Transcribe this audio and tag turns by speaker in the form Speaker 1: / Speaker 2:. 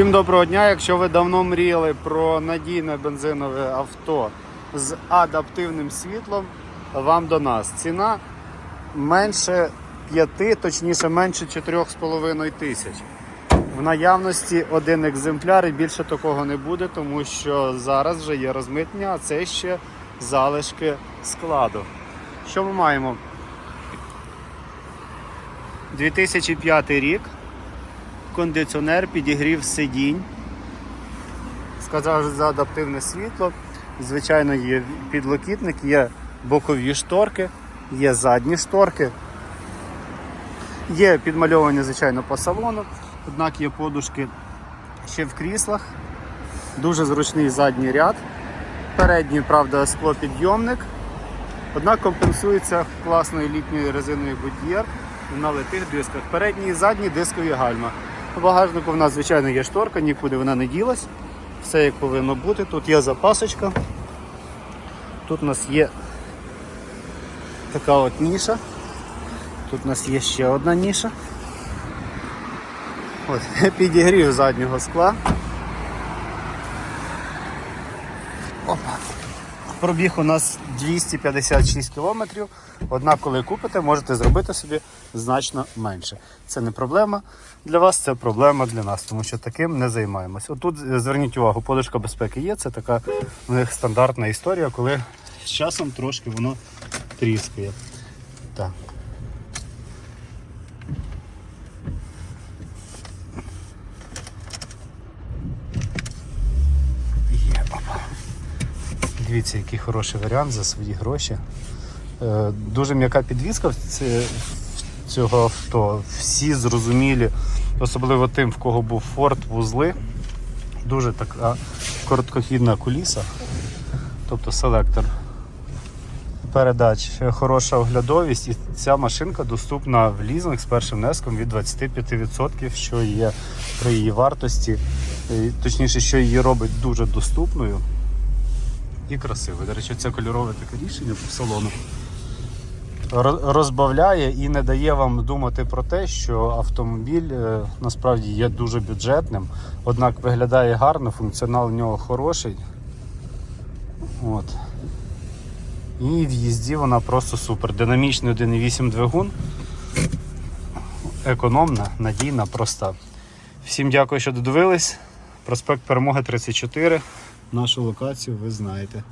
Speaker 1: Всім доброго дня. Якщо ви давно мріяли про надійне бензинове авто з адаптивним світлом, вам до нас. Ціна менше 5, точніше менше 4,5 тисяч. В наявності один екземпляр і більше такого не буде, тому що зараз вже є розмитнення, а це ще залишки складу. Що ми маємо? 2005 рік кондиціонер, підігрів сидінь. Сказав за адаптивне світло. Звичайно, є підлокітник, є бокові шторки, є задні шторки. Є підмальовані, звичайно, по салону, однак є подушки ще в кріслах. Дуже зручний задній ряд. Передній, правда, склопідйомник. Однак компенсується класною літньою резиною Goodyear на литих дисках. Передні і задні дискові гальма. У багажнику в нас, звичайно, є шторка, нікуди вона не ділась. Все як повинно бути. Тут є запасочка. Тут у нас є така от ніша. Тут у нас є ще одна ніша. От, підігрів заднього скла. Пробіг у нас 256 кілометрів. Однак, коли купите, можете зробити собі значно менше. Це не проблема для вас, це проблема для нас, тому що таким не займаємось. Отут е, зверніть увагу, подушка безпеки є. Це така у них стандартна історія, коли з часом трошки воно тріскає. Так. Є, опа. Дивіться, який хороший варіант за свої гроші. Е, Дуже м'яка підвізка цього авто. Всі зрозумілі, особливо тим, в кого був Ford вузли. Дуже така короткохідна куліса, тобто селектор передач, хороша оглядовість, і ця машинка доступна в лізинг з першим внеском від 25%, що є при її вартості, Е, точніше, що її робить дуже доступною і красивою. До речі, це кольорове таке рішення по салону. Розбавляє і не дає вам думати про те, що автомобіль е, насправді є дуже бюджетним, однак виглядає гарно, функціонал в нього хороший. От. І в їзді вона просто супер. Динамічний 1.8 двигун. Економна, надійна, проста. Всім дякую, що додивились. Проспект Перемоги 34. Нашу локацію ви знаєте.